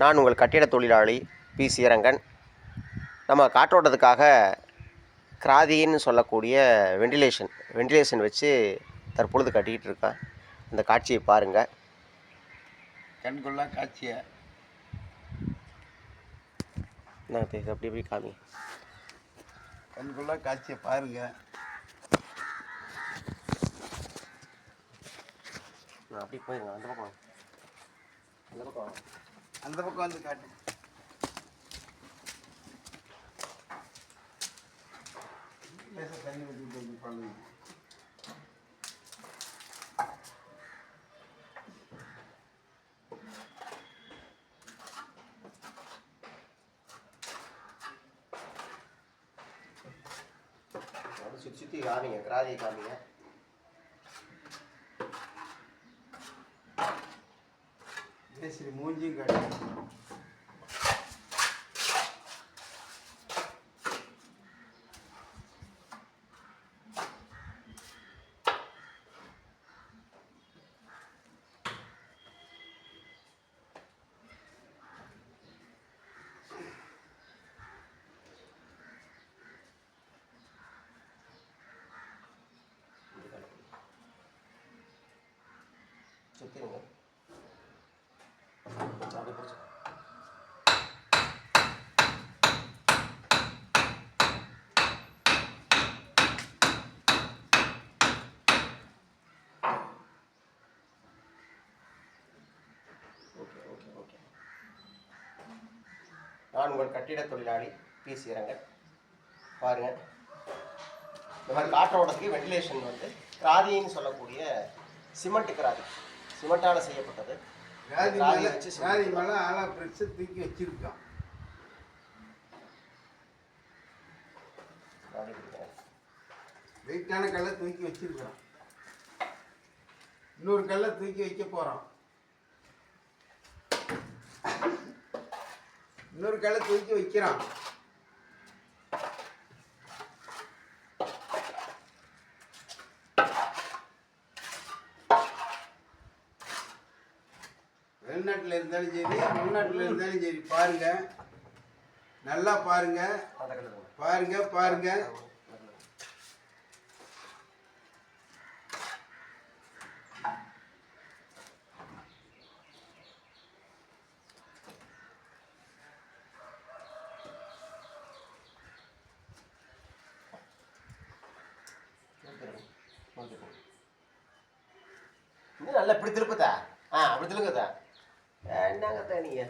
நான் உங்கள் கட்டிட தொழிலாளி பி. சீரங்கன் நம்ம காற்றோட்டத்துக்காக கிராதின்னு சொல்லக்கூடிய வெண்டிலேஷன் வெண்டிலேஷன் வச்சு தற்பொழுது கட்டிக்கிட்டு இருக்கேன் இந்த காட்சியை பாருங்கள் கண்கொள்ளா காட்சியை? நான் அப்படி அப்படி காமி கண்கொள்ளா காட்சியை பாருங்க. நான் அப்படி போயிருங்க அந்த பக்கம் அந்த பக்கம். அந்த பக்கம் வந்து காட்டு. தண்ணி அப்படி சுற்றி சுற்றி காமிங்க கிராதியை காமிங்க. மேஸ்திரி மூஞ்சியும் காட்டு சுற்றிடுங்க அப்படி நான் உங்கள் கட்டிட தொழிலாளி பி. சீரங்கன். பாருங்கள் இந்த மாதிரி காற்றோட்டத்துக்கு வெண்டிலேஷன் வந்து கிராதின்னு சொல்லக்கூடிய சிமெண்ட் கிராதி. சிமெண்ட்டால் செய்யப்பட்டது. ராதி ராதி மேல வச்சு மேல ஆளா பிரிச்சு தூக்கி வச்சிருக்கான். வெயிட்டான கல்லை தூக்கி வச்சிருக்கான் இன்னொரு கல்லை தூக்கி வைக்க போறான். இன்னொரு கல்லை தூக்கி வைக்கிறான். வெளிநாட்டில் இருந்தாலும் சரி உள்நாட்டில் இருந்தாலும் சரி பாருங்க. நல்லா பாருங்க. அந்த கல்லு நல்லா இப்படி திருப்பத்தா ஆ அப்படி திருங்கத்தா என்னங்க நீங்கள்